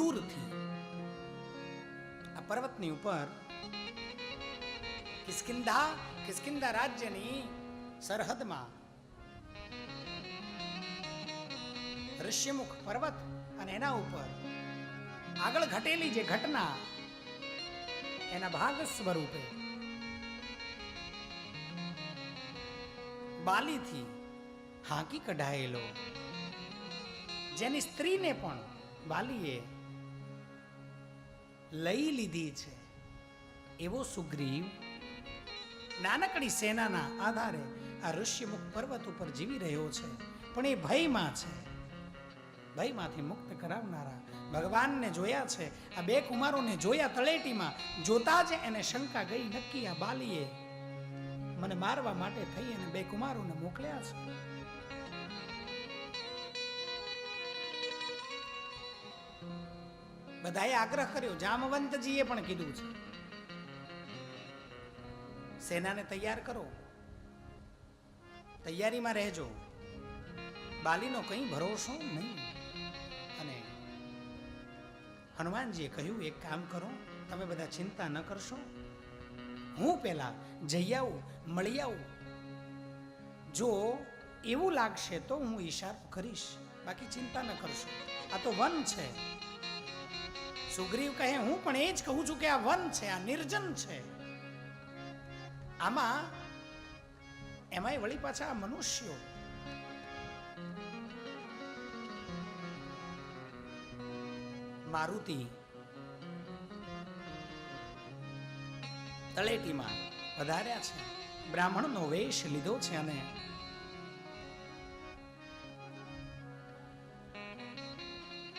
દૂરથી આ પર્વતની ઉપર કિસ્કિંધા કિસ્કિંધા રાજ્યની સરહદમાં ઋષ્યમુખ પર્વત અને એના ઉપર આગળ ઘટેલી જે ઘટના એના ભાગ સ્વરૂપે બાલીથી હાંકી કઢાયેલો, જેની સ્ત્રીને પણ બાલીએ લઈ લીધી છે. એવો સુગ્રીવ નાનકડી સેનાના આધારે આ ઋષ્યમુખ પર્વત ઉપર જીવી રહ્યો છે. પણ એ ભયમાં છે. ભયમાંથી મુક્ત કરાવનારા ભગવાનને જોયા છે. આ બે કુમારોને જોયા તળેટીમાં જોતા જ એને શંકા ગઈ, નક્કી આ બાલીએ મને મારવા માટે થઈ અને બે કુમારોને મોકલ્યા છે. બધાએ આગ્રહ કર્યો. જામવંતજીએ પણ કીધું છે. સેનાને તૈયાર કરો. તૈયારીમાં રહેજો. બાલીનો કંઈ ભરોસો નહીં. અને હનુમાનજીએ કહ્યું, એક કામ કરો, તમે બધા ચિંતા ન કરશો. હું પહેલાં જઈ આવું, મળી આવું. જો એવું લાગશે તો હું ઈશારો કરીશ. બાકી ચિંતા ન કરશો. આ તો વન છે. સુગ્રીવ કહે, હું પણ એ જ કહું છું કે આ વન છે, આ નિર્જન છે. આમાં એમાંય વળી પાછા મનુષ્યો. મારુતિ તળેટીમાં વધાર્યા છે. બ્રાહ્મણનો વેશ લીધો છે અને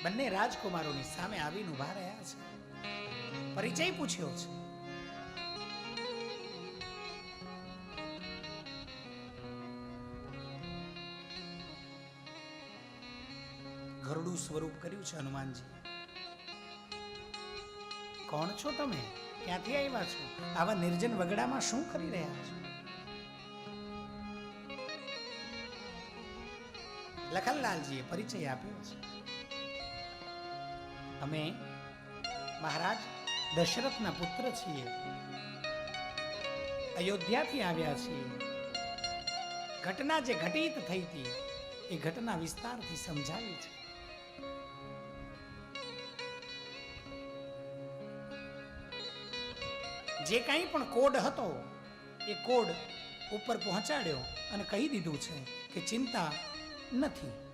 બંને રાજકુમારોની સામે આવીને ઊભા રહ્યા છે. પરિચય પૂછ્યો છે. ઘરડું સ્વરૂપ કર્યું છે હનુમાનજી. કોણ છો તમે? ક્યાંથી આવ્યા છો? આવા નિર્જન વગડામાં શું કરી રહ્યા છો? લખનલાલજીએ પરિચય આપ્યો છે. અમે મહારાજ દશરથના પુત્ર છીએ. અયોધ્યાથી આવ્યા છીએ. ઘટના જે ઘટિત થઈ હતી, એ ઘટના વિસ્તારથી સમજાવી છે. જે કાંઈ પણ કોડ હતો, એ કોડ ઉપર પહોંચાડ્યો અને કહી દીધું છે કે ચિંતા નથી.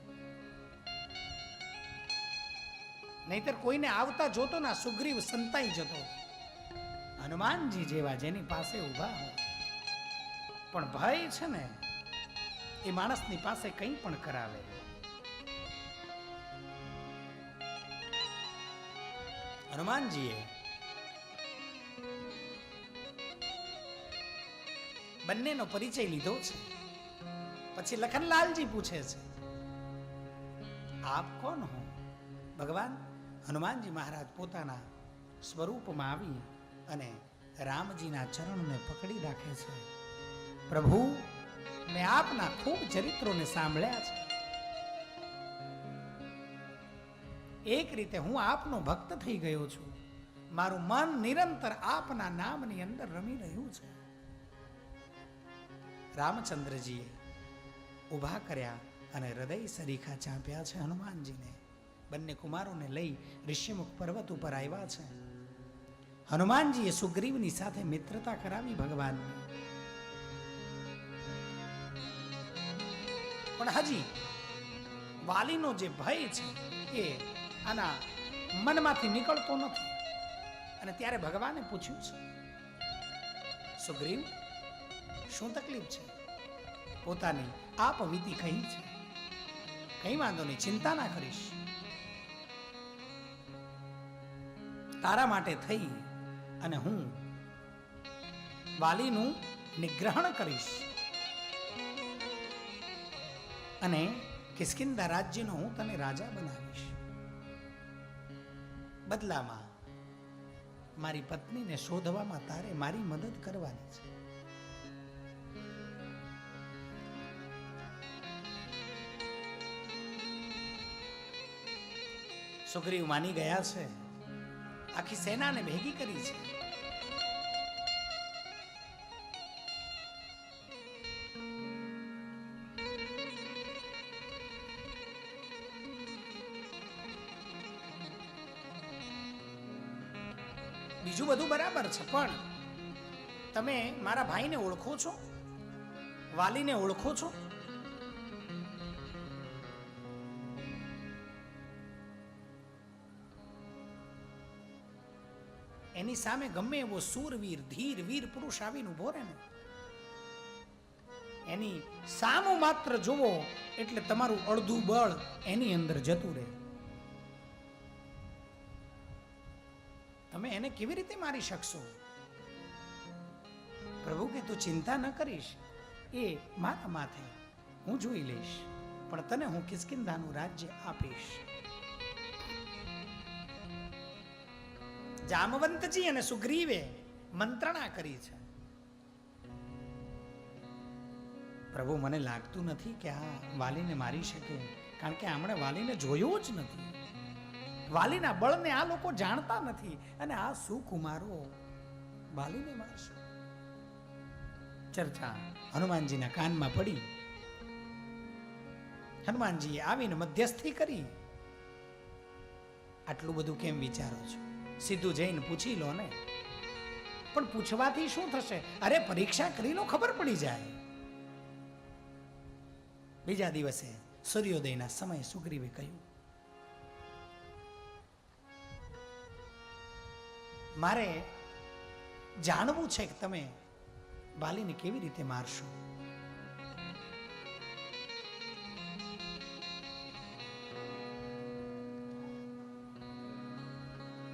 નહીતર કોઈને આવતા જોતો ના સુગ્રીવ સંતાઈ જતો. હનુમાનજી જેવા જેની પાસે ઊભા હોય. પણ ભય છે ને, એ માણસની પાસે કંઈ પણ કરાવે. હનુમાનજીએ બંનેનો પરિચય લીધો છે. પછી લખનલાલજી પૂછે છે, આપ કોણ હો? ભગવાન હનુમાનજી મહારાજ પોતાના સ્વરૂપમાં આવી અને રામજીના ચરણને પકડી રાખે છે. પ્રભુ, મેં આપના ખૂબ ચરિત્રોને સાંભળ્યા છે. એક રીતે હું આપનો ભક્ત થઈ ગયો છું. મારું મન નિરંતર આપના નામની અંદર રમી રહ્યું છે. રામચંદ્રજીએ ઊભા કર્યા અને હૃદય સરીખા ચાંપ્યા છે હનુમાનજીને. બંને કુમારોને લઈ ઋષિમુખ પર્વત ઉપર આવ્યા છે. હનુમાનજીએ સુગ્રીવની સાથે મિત્રતા કરાવી ભગવાનની. પણ હજી વાલીનો જે ભય છે એ આના મનમાંથી નીકળતો નથી. અને ત્યારે ભગવાને પૂછ્યું છે, સુગ્રીવ, શું તકલીફ છે? પોતાની આપ વીતી કહી છે. કઈ વાંધો નહીં, ચિંતા ના કરીશ. તારા માટે થઈ અને હું વાલીનું નિગ્રહણ કરીશ. અને કિસ્કિંદા રાજ્યનો હું તને રાજા બનાવીશ. બદલામાં મારી પત્નીને શોધવામાં તારે મારી મદદ કરવાની છે. સુગ્રીવ માની ગયા છે આખી સેનાને ભેગી કરી છે. બીજું બધું બરાબર છે, પણ તમે મારા ભાઈને ઓળખો છો? વાલીને ઓળખો છો? એની સામે ગમે એવો સૂરવીર, ધીર, વીર પુરુષ આવીને ઊભો રહે ને એની સામું માત્ર જોવો એટલે તમારું અડધું બળ એની અંદર જતું રહે. તમે એને કેવી રીતે મારી શકશો? પ્રભુ કે તું ચિંતા ન કરીશ. એ મારા માથે હું જોઈ લઈશ. પણ તને હું કિસ્કિંધાનું રાજ્ય આપીશ. જામવંતજી અને સુગ્રીવે મંત્રણા કરી છે. પ્રભુ, મને લાગતું નથી કે આ વાલીને મારી શકે, કારણ કે આમણે વાલીને જોયો જ નથી. વાલીના બળને આ લોકો જાણતા નથી અને આ સુકુમારો વાલીને મારશે. ચર્ચા હનુમાનજીના કાનમાં પડી. હનુમાનજીએ આવીને મધ્યસ્થી કરી. આટલું બધું કેમ વિચારો છો? સીધું જઈને પૂછી લો ને. પણ પૂછવાથી શું થશે? અરે પરીક્ષા કરી લો, ખબર પડી જાય. બીજા દિવસે સૂર્યોદયના સમયે સુગ્રીવે કહ્યું, મારે જાણવું છે કે તમે બાલીને કેવી રીતે મારશો?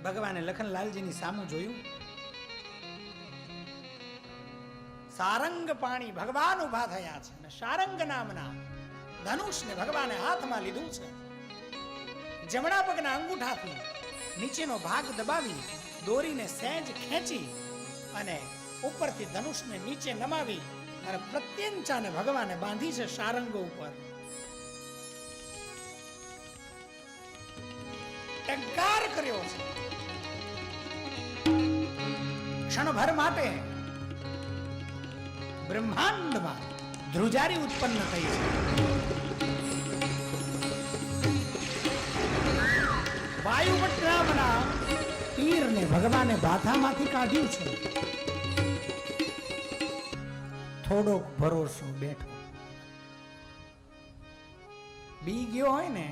ભગવાને લખનલાલજીની સામું જોયું. સારંગ પાણી ભગવાન ઊભા થયા છે અને સારંગ નામના ધનુષને ભગવાને હાથમાં લીધું છે. જમણા પગના અંગૂઠાથી નીચેનો ભાગ દબાવી દોરીને સહેજ ખેંચી અને ઉપરથી ધનુષને નીચે નમાવી અને પ્રત્યંચાને ભગવાને બાંધી છે સારંગો ઉપર. ટંકાર કર્યો છે. ક્ષણભર માટે બ્રહ્માંડમાં ધ્રુજારી ઉત્પન્ન થઈ છે. નામના તીરને ભગવાને બાથામાંથી કાઢ્યું છે. થોડોક ભરોસો બેઠો. બી ગયો હોય ને,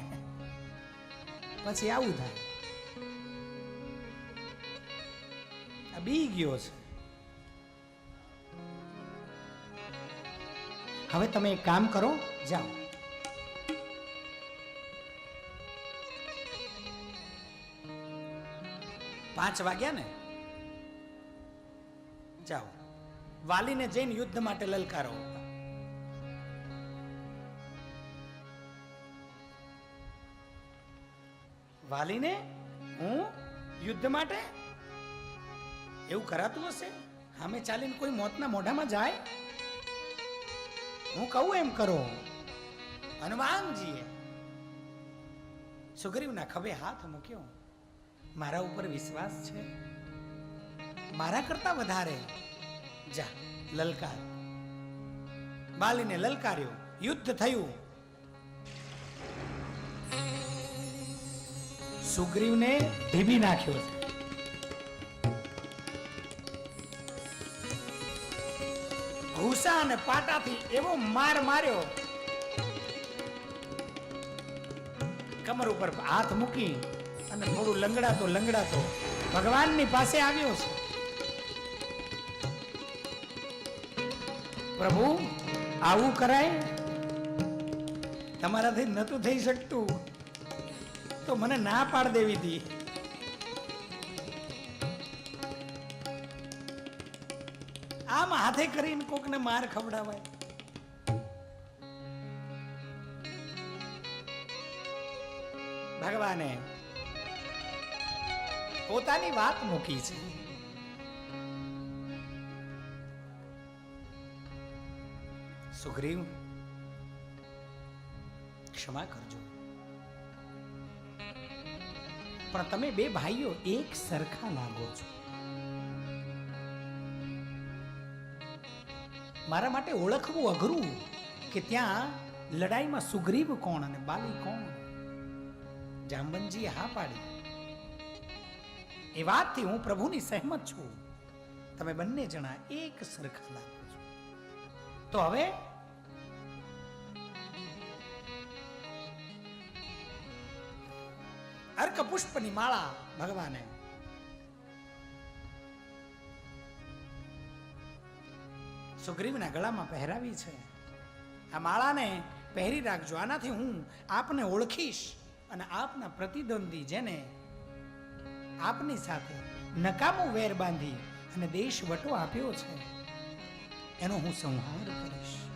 પછી આવું થાય. આ બી ગયો છે હવે તમે એક કામ કરો, જાઓ. પાંચ વાગ્યા ને? જાઓ. વાલીને જઈને યુદ્ધ માટે લલકારો. વાલીને? હું? યુદ્ધ માટે? એવું કરાતું હશે? સામે ચાલીને કોઈ મોતના મોઢામાં જાય? હું કહું એમ કરો. હનુમાનજીએ. સુગ્રીવના ખભે હાથ મૂક્યો. મારા ઉપર વિશ્વાસ છે? મારા કરતા વધારે? જા, લલકાર. બાલીને લલકાર્યો. યુદ્ધ થયું. સુગ્રીવને ભીબી નાખ્યો છે ઘૂસા અને પાટાથી એવો માર માર્યો. કમર ઉપર હાથ મૂકી અને થોડું લંગડાતો લંગડાતો ભગવાનની પાસે આવ્યો છે. પ્રભુ, આવું કરાય? તમારાથી નતું થઈ શકતું. તો મને ના પાડ દેવી હતી આમ હાથે કરીને કોકને માર ખવડાવાય. ભગવાને પોતાની વાત મૂકી છે. સુગ્રીવ, ક્ષમા કરજો. પણ તમે બે ભાઈઓ એક સરખા લાગો છો. મારા માટે ઓળખવું અઘરું કે ત્યાં લડાઈમાં સુગ્રીવ કોણ અને બાલી કોણ? જાંબનજી હા પાડી. એ વાતથી હું પ્રભુની સહેમત છું. તમે બંને જણા એક સરખા લાગો છો. તો હવે અર્ક પુષ્પની માળા ભગવાને સુગ્રીવના ગળામાં પહેરાવી છે. આ માળાને પહેરી રાખજો. આનાથી હું આપને ઓળખીશ અને આપના પ્રતિદ્વંદી જેને આપની સાથે નકામો વેર બાંધી અને દેશ વટો આપ્યો છે, એનો હું સંહાર કરીશ.